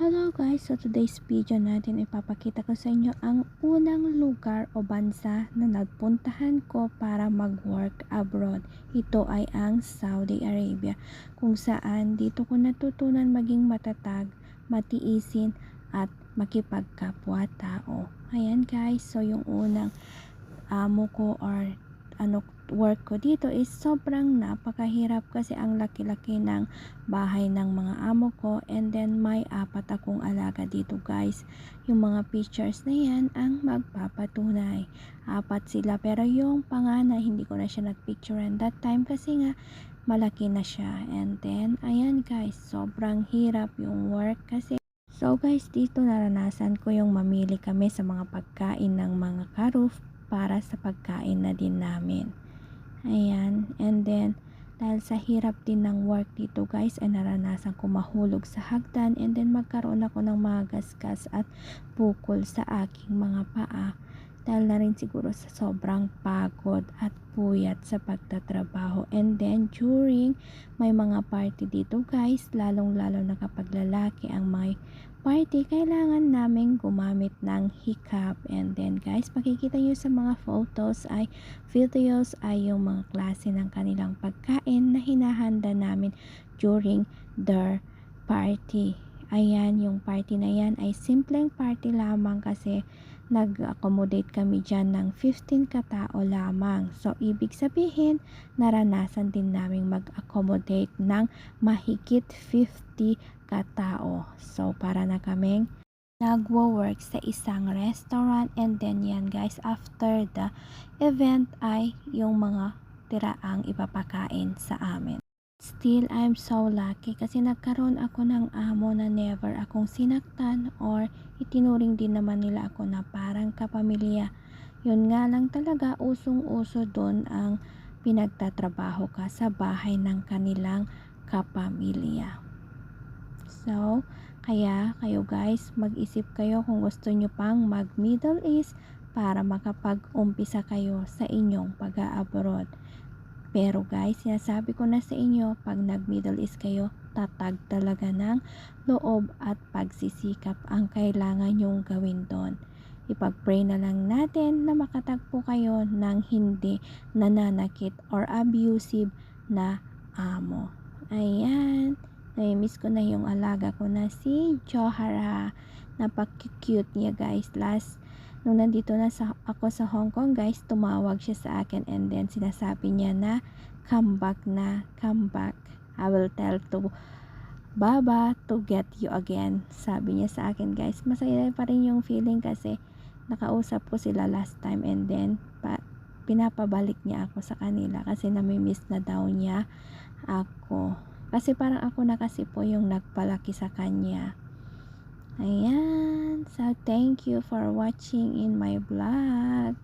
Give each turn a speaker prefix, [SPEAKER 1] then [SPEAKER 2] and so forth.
[SPEAKER 1] Hello guys! So today's video natin ipapakita ko sa inyo ang unang lugar o bansa na nagpuntahan ko para mag-work abroad. Ito ay ang Saudi Arabia kung saan dito ko natutunan maging matatag, matiisin at makipagkapwa-tao. Ayan guys, so yung unang amo ko or ano work ko dito is sobrang napakahirap kasi ang laki-laki ng bahay ng mga amo ko and then may apat akong alaga dito guys. Yung mga pictures na yan ang magpapatunay. Apat sila. Pero yung panganay hindi ko na siya nagpicturean that time kasi nga malaki na siya. And then ayan guys sobrang hirap yung work kasi. So guys, dito naranasan ko yung mamili kami sa mga pagkain ng mga karuf para sa pagkain na din namin. Ayan. And then, dahil sa hirap din ng work dito guys, ay naranasan ko mahulog sa hagdan and then magkaroon ako ng mga gasgas at bukol sa aking mga paa. Dahil na rin siguro sa sobrang pagod at puyat sa pagtatrabaho. And then, during may mga party dito guys, lalong lalo na kapag lalaki ang may party, kailangan namin gumamit ng hiccup. And then guys, makikita nyo sa mga photos ay videos ay yung mga klase ng kanilang pagkain na hinahanda namin during their party. Ayan, yung party na yan ay simpleng party lamang kasi nag-accommodate kami dyan ng 15 katao lamang. So, ibig sabihin, naranasan din namin mag-accommodate ng mahigit 50 katao. So, para na kaming nagwo-work sa isang restaurant and then yan guys, after the event ay yung mga tiraang ipapakain sa amin. Still, I'm so lucky kasi nagkaroon ako ng amo na never akong sinaktan or itinuring din naman nila ako na parang kapamilya. Yun nga lang talaga, usong-uso doon ang pinagtatrabaho ka sa bahay ng kanilang kapamilya. So, kaya kayo guys, mag-isip kayo kung gusto nyo pang mag Middle East para makapag-umpisa kayo sa inyong pag-abroad. Pero guys, sinasabi ko na sa inyo, pag nag Middle East kayo, tatag talaga ng loob at pagsisikap ang kailangan nyong gawin doon. Ipag-pray na lang natin na makatagpo kayo ng hindi nananakit or abusive na amo. Ayan. Nai-miss ko na yung alaga ko na si Johara. Napaka-cute niya guys. Last nung nandito na sa, ako sa Hong Kong guys, tumawag siya sa akin and then sinasabi niya na come back na, come back. I will tell to Baba to get you again. Sabi niya sa akin guys, masaya pa rin yung feeling kasi nakausap ko sila last time and then pa, pinapabalik niya ako sa kanila kasi nami-miss na daw niya ako. Kasi parang ako na kasi po yung nagpalaki sa kanya. Ayan. So, thank you for watching in my vlog.